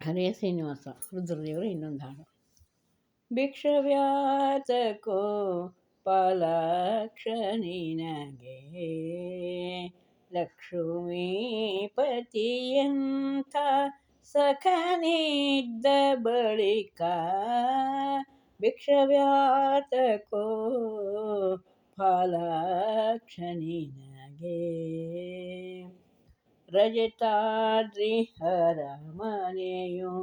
ಹರೇ ಶ್ರೀನಿವಾಸ ರುದ್ರದೇವರ ಇನ್ನೊಂದು ಹಾಡು. ಭಿಕ್ಷವ್ಯಾತಕೋ ಪಾಲಾಕ್ಷ ನಿನಗೆ ಲಕ್ಷ್ಮೀಪತಿಯಂಥ ಸಖನಿದ್ದ ಬಳಿಕ ಭಿಕ್ಷವ್ಯಾತಕೋ ಫಾಲಾಕ್ಷ ನಿನಗೆ ರಜತಾದ್ರಿ ಅರಮನೆಯು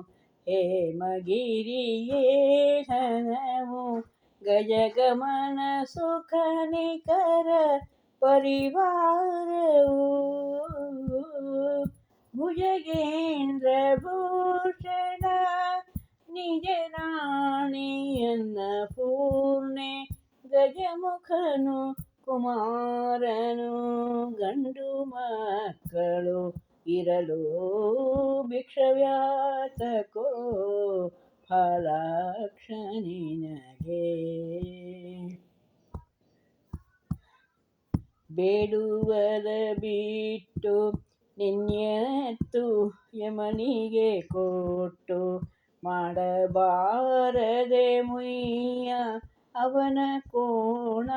ಹೇಮಗಿರಿಯೇ ಧನವು ಗಜಗಮನ ಸುಖನಿಕರ ಪರಿವಾರವು ಭುಜಗೇಂದ್ರ ಭೂಷಣ ನಿಜ ರಾಣಿಯನ್ನ ಪೂರ್ಣೆ ಗಜಮುಖನು ಕುಮಾರನು ಗಂಡು ಮಕ್ಕಳು ಇರಲು ಭಿಕ್ಷವ್ಯಾತಕೋ ಫಲಾಕ್ಷ ನಿನಗೆ. ಬೇಡುವದ ಬಿಟ್ಟು ನಿನ್ನೆತ್ತು ಯಮನಿಗೆ ಕೊಟ್ಟು ಮಾಡಬಾರದೆ ಮುಯ್ಯ ಅವನ ಕೋಣ.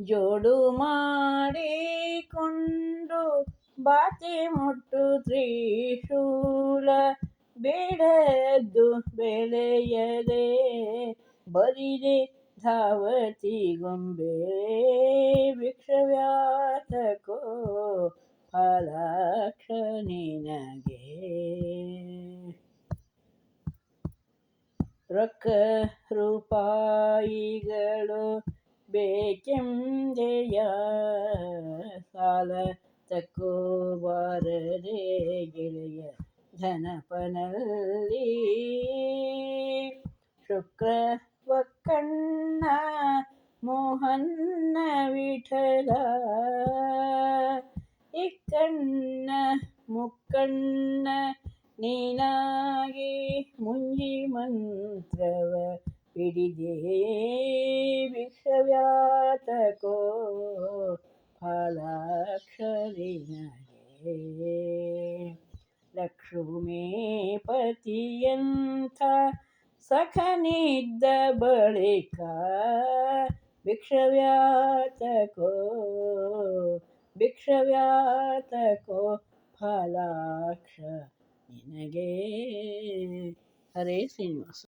ಜೋಡು ಮಾಡಿಕೊಂಡು ಬಾತಿ ಮುಟ್ಟು ತ್ರಿಶೂಲ ಬೇಡದ್ದು ಬೆಳೆಯದೆ. ಬರಿದೆ ಧಾವತಿ ಗೊಂಬೆ ಭಿಕ್ಷವ್ಯಾತಕೋ ಫಲಾಕ್ಷ ನಿನಗೆ. ರೊಕ್ಕ ರೂಪಾಯಿಗಳು ಬೇಕೆಂದೆಯ ಸಾಲ ತಕ್ಕೋಬಾರದೆ ಗೆಳೆಯ ಧನಪನಲ್ಲಿ ಶುಕ್ರ ಒಕ್ಕಣ್ಣ ಮೋಹನ್ನ ವಿಠಲ ಇಕ್ಕಣ್ಣ ಮುಕ್ಕಣ್ಣ ನೀನಾಗಿ ಮುಂಜಿ ಮಂತ್ರವ ಹಿಡಿದೇ ವಿಶ್ವವ್ಯಾತಕೋ ಫಲಾಕ್ಷರಿನಗೆ ಲಕ್ಷ್ಮೀಪತಿಯಂಥ ಸಖನಿದ್ದ ಬಳಿಕ ಭಿಕ್ಷವ್ಯಾತಕೋ ಭಿಕ್ಷವ್ಯಾತಕೋ ಫಲಾಕ್ಷ ನಿನಗೆ ಹರೇ ಶ್ರೀನಿವಾಸ